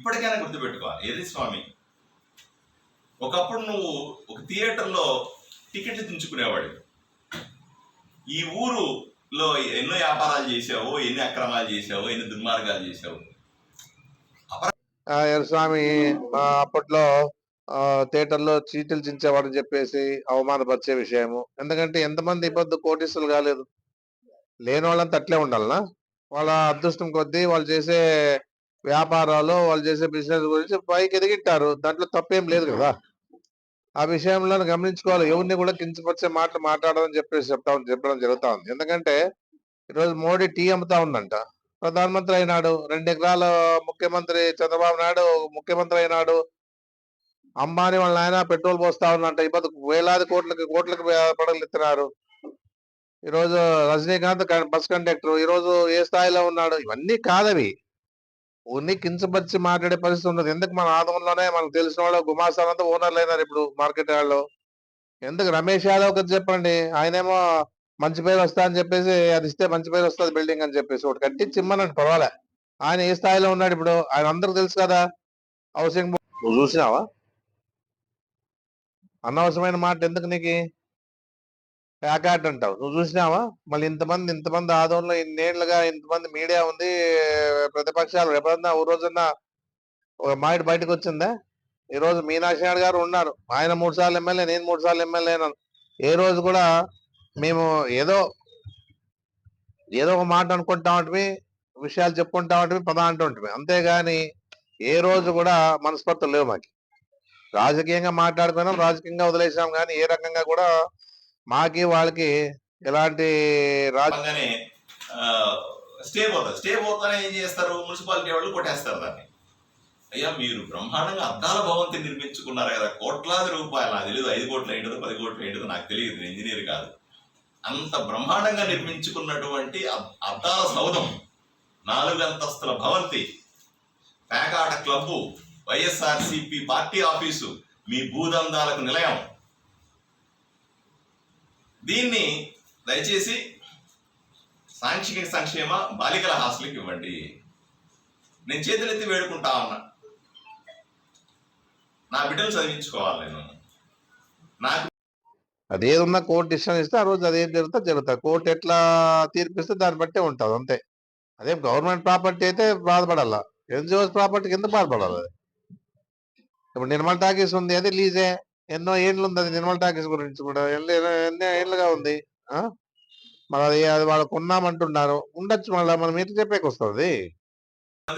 ఇప్పటికైనా గుర్తుపెట్టుకోవాలి. ఏది స్వామి? ఒకప్పుడు నువ్వు ఒక థియేటర్లో టికెట్లు దించుకునేవాడు ఈ ఊరులో ఎన్నో వ్యాపారాలు చేసావు ఎన్ని అక్రమాలు చేసావు ఎన్ని దుర్మార్గాలు చేసావు? స్వామి అప్పట్లో థియేటర్లో చీటీలు చించేవాడని చెప్పేసి అవమానపరిచే విషయము. ఎందుకంటే ఎంతమంది ఇబ్బంది కోటీసులు కాలేదు. లేని వాళ్ళంతా అట్లే ఉండాలనా? వాళ్ళ అదృష్టం కొద్దీ వాళ్ళు చేసే వ్యాపారాలు వాళ్ళు చేసే బిజినెస్ గురించి పైకి ఎదిగిట్టారు దాంట్లో తప్పేం లేదు కదా. ఆ విషయంలో గమనించుకోవాలి. ఎవరిని కూడా కించపరిచే మాటలు మాట్లాడదని చెప్పేసి చెప్తా చెప్పడం జరుగుతా ఉంది. ఎందుకంటే ఈరోజు మోడీ టీ అమ్ముతా ఉందంట. ప్రధానమంత్రి అయినాడు రెండు ఎకరాల ముఖ్యమంత్రి చంద్రబాబు నాయుడు ముఖ్యమంత్రి అయినాడు. అంబానీ వాళ్ళ ఆయన పెట్రోల్ పోస్తా ఉన్నంట ఇబ్బంది వేలాది కోట్లకి కోట్లకి పడగలు ఎత్తినారు. ఈరోజు రజనీకాంత్ బస్ కండక్టర్. ఈరోజు ఏ స్థాయిలో ఉన్నాడు? ఇవన్నీ కాదవి. ఉన్ని కించపరిచి మాట్లాడే పరిస్థితి ఉండదు. ఎందుకు మన ఆదంలోనే మనకు తెలిసిన వాళ్ళు గుమాస్తానంతా ఓనర్లు అయినారు ఇప్పుడు మార్కెట్ వాళ్ళు ఎందుకు రమేష్ యాదవ్ గారు చెప్పండి? ఆయనేమో మంచి పేరు వస్తా అని చెప్పేసి అది ఇస్తే మంచి పేరు వస్తుంది బిల్డింగ్ అని చెప్పేసి. ఒకటి కట్టించి ఇమ్మనండి పర్వాలే. ఆయన ఏ స్థాయిలో ఉన్నాడు ఇప్పుడు? ఆయన అందరికి తెలుసు కదా? హౌసింగ్ నువ్వు చూసినావా? అనవసరమైన మాట ఎందుకు నీకు? ప్యాకార్డ్ అంటావు. నువ్వు చూసినావా? మళ్ళీ ఇంతమంది ఇంతమంది ఆదోళనలో ఇన్నేళ్ళుగా ఇంతమంది మీడియా ఉంది ప్రతిపక్షాలు. ఎప్పుడన్నా ఓ రోజన్నా ఒక మాట బయటకు వచ్చిందా ఈ రోజు మీనాక్షి నాయుడు గారు ఉన్నారు. ఆయన మూడు సార్లు ఎమ్మెల్యే నేను మూడు సార్లు ఎమ్మెల్యే ఏ రోజు కూడా మేము ఏదో ఏదో ఒక మాట అనుకుంటా ఉంటే విషయాలు చెప్పుకుంటా ఉంటే పద అంటూ ఉంటుంది అంతేగాని ఏ రోజు కూడా మనస్పర్ధలు లేవు మాకు. రాజకీయంగా మాట్లాడుకున్నాం రాజకీయంగా వదిలేసాం కానీ ఏ రకంగా కూడా మాకి వాళ్ళకి ఎలాంటి రాజ స్టే పోతుంది స్టే పోతానే ఏం చేస్తారు? మున్సిపాలిటీ వాళ్ళు కొట్టేస్తారు దాన్ని. అయ్యా మీరు బ్రహ్మాండంగా అద్దాల భవంతి నిర్మించుకున్నారు కదా కోట్లాది రూపాయలు. నాకు తెలియదు ఐదు కోట్లు ఏంటో పది కోట్లు ఏంటో నాకు తెలియదు నేను ఇంజనీర్ కాదు. అంత బ్రహ్మాండంగా నిర్మించుకున్నటువంటి అద్దాల సౌధం నాలుగు అంతస్తుల భవంతి పేకాట క్లబ్బు వైఎస్ఆర్సిపి పార్టీ ఆఫీసు మీ భూదందాలకు నిలయం. దీన్ని దయచేసి సాంఘిక సంక్షేమ బాలికల హాస్టల్కి ఇవ్వండి. నేను చేతులెత్తి వేడుకుంటా ఉన్నా. నా బిడ్డలు చదివించుకోవాలి నేను. నాకు అదేదున్నా కోర్టు డిసిషన్ ఇస్తే ఆ రోజు అదేం జరుగుతా? జరుగుతుంది కోర్టు ఎట్లా తీర్పిస్తే దాన్ని బట్టే ఉంటుంది అంతే. అదే గవర్నమెంట్ ప్రాపర్టీ అయితే బాధపడాల? ఎన్జిఓస్ ప్రాపర్టీ కింద బాధపడాలి? ఇప్పుడు నిర్మల్ టాకీస్ ఉంది అది లీజే. ఎన్నో ఏళ్ళు ఉంది అది నిర్మల్ టాకీస్ గురించి కూడా. ఎన్ని ఏళ్ళుగా ఉంది? ఆ? మరి అది అది వాళ్ళు కొన్నామంటున్నారు. ఉండొచ్చు మళ్ళీ మనం ఏంటి చెప్పేకి వస్తుంది.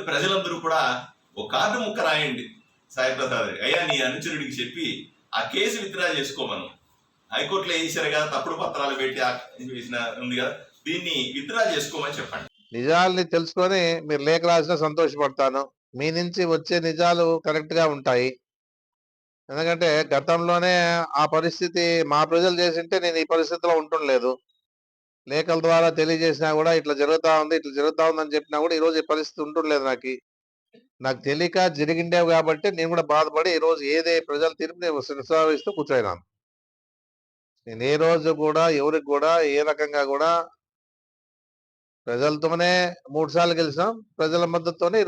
ప్రజలందరూ కూడా ఒక కార్డు ముక్క రాయండి సాయి ప్రసాద్. అయ్యా నీ అనుచరుడికి చెప్పి ఆ కేసు విత్డ్రా చేసుకోమను హైకోర్టులో వేసారు కదా తప్పుడు పత్రాలు పెట్టి వేసిన ఉంది కదా దీన్ని విత్డ్రా చేసుకోమని చెప్పండి. నిజాల్ని తెలుసుకొని మీరు లేఖ రాసినా సంతోషపడతాను. మీ నుంచి వచ్చే నిజాలు కరెక్ట్గా ఉంటాయి. ఎందుకంటే గతంలోనే ఆ పరిస్థితి మా ప్రజలు చేసింటే నేను ఈ పరిస్థితిలో ఉంటుండలేదు. లేఖల ద్వారా తెలియజేసినా కూడా ఇట్లా జరుగుతూ ఉంది ఇట్లా జరుగుతూ ఉందని చెప్పినా కూడా ఈ రోజు ఈ పరిస్థితి ఉంటుండలేదు నాకు. నాకు తెలియక జరిగిండేవి కాబట్టి నేను కూడా బాధపడి ఈ రోజు ఏదే ప్రజల తీర్పు నేను శిరసావిస్తూ కూర్చోయినాను. నేను ఏ రోజు కూడా ఎవరికి కూడా ఏ రకంగా కూడా ప్రజలతోనే మూడు సార్లు గెలిచినాం. ప్రజల మద్దతుతోనే